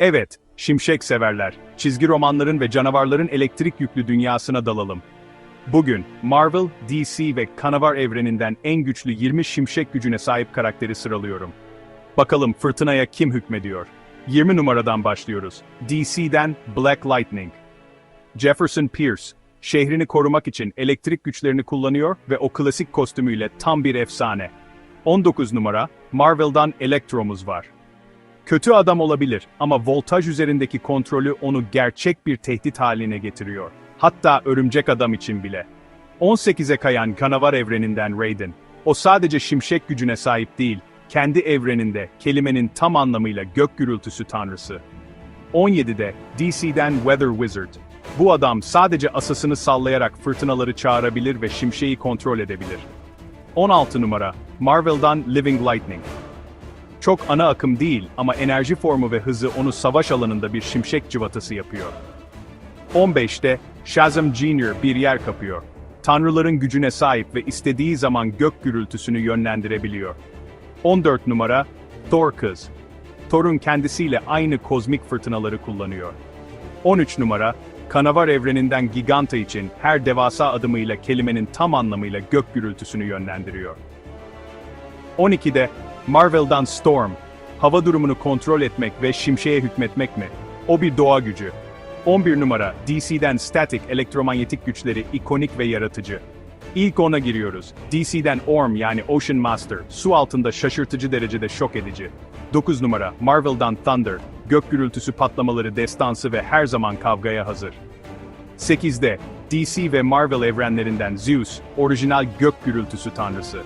Evet, şimşek severler, çizgi romanların ve canavarların elektrik yüklü dünyasına dalalım. Bugün, Marvel, DC ve Canavar evreninden en güçlü 20 şimşek gücüne sahip karakteri sıralıyorum. Bakalım fırtınaya kim hükmediyor? 20 numaradan başlıyoruz. DC'den Black Lightning. Jefferson Pierce, şehrini korumak için elektrik güçlerini kullanıyor ve o klasik kostümüyle tam bir efsane. 19 numara, Marvel'dan Electro'muz var. Kötü adam olabilir ama voltaj üzerindeki kontrolü onu gerçek bir tehdit haline getiriyor. Hatta örümcek adam için bile. 18'e kayan canavar evreninden Raiden. O sadece şimşek gücüne sahip değil, kendi evreninde kelimenin tam anlamıyla gök gürültüsü tanrısı. 17'de DC'den Weather Wizard. Bu adam sadece asasını sallayarak fırtınaları çağırabilir ve şimşeği kontrol edebilir. 16 numara, Marvel'dan Living Lightning. Çok ana akım değil ama enerji formu ve hızı onu savaş alanında bir şimşek cıvatası yapıyor. 15'te Shazam Jr. bir yer kapıyor. Tanrıların gücüne sahip ve istediği zaman gök gürültüsünü yönlendirebiliyor. 14 numara Thor kız. Thor'un kendisiyle aynı kozmik fırtınaları kullanıyor. 13 numara Kanavar evreninden Giganta için her devasa adımıyla kelimenin tam anlamıyla gök gürültüsünü yönlendiriyor. 12'de Marvel'dan Storm. Hava durumunu kontrol etmek ve şimşeğe hükmetmek mi? O bir doğa gücü. 11 numara DC'den Static elektromanyetik güçleri ikonik ve yaratıcı. İlk ona giriyoruz. DC'den Orm yani Ocean Master, su altında şaşırtıcı derecede şok edici. 9 numara Marvel'dan Thunder, gök gürültüsü patlamaları destansı ve her zaman kavgaya hazır. 8'de DC ve Marvel evrenlerinden Zeus, orijinal gök gürültüsü tanrısı.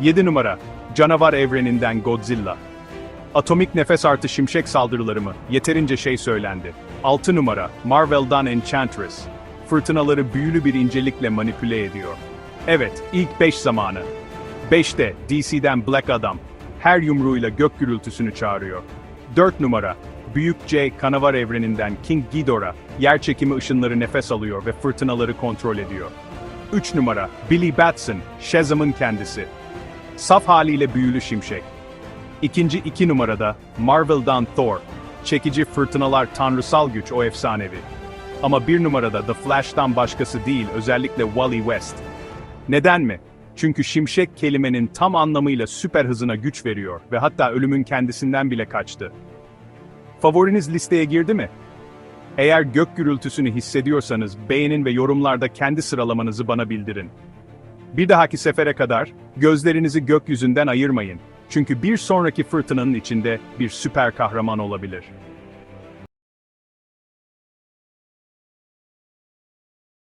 7 numara Canavar evreninden Godzilla. Atomik nefes artı şimşek saldırıları mı? Yeterince şey söylendi. 6 numara Marvel'dan Enchantress. Fırtınaları büyülü bir incelikle manipüle ediyor. Evet, ilk 5 zamanı. 5'te DC'den Black Adam. Her yumruğuyla gök gürültüsünü çağırıyor. 4 numara Büyük C Canavar evreninden King Ghidorah, yer çekimi ışınları nefes alıyor ve fırtınaları kontrol ediyor. 3 numara Billy Batson, Shazam'ın kendisi. Saf haliyle büyülü şimşek. İkinci iki numarada Marvel'dan Thor. Çekici fırtınalar tanrısal güç o efsanevi. Ama bir numarada The Flash'tan başkası değil özellikle Wally West. Neden mi? Çünkü şimşek kelimenin tam anlamıyla süper hızına güç veriyor ve hatta ölümün kendisinden bile kaçtı. Favoriniz listeye girdi mi? Eğer gök gürültüsünü hissediyorsanız beğenin ve yorumlarda kendi sıralamanızı bana bildirin. Bir dahaki sefere kadar gözlerinizi gökyüzünden ayırmayın. Çünkü bir sonraki fırtınanın içinde bir süper kahraman olabilir.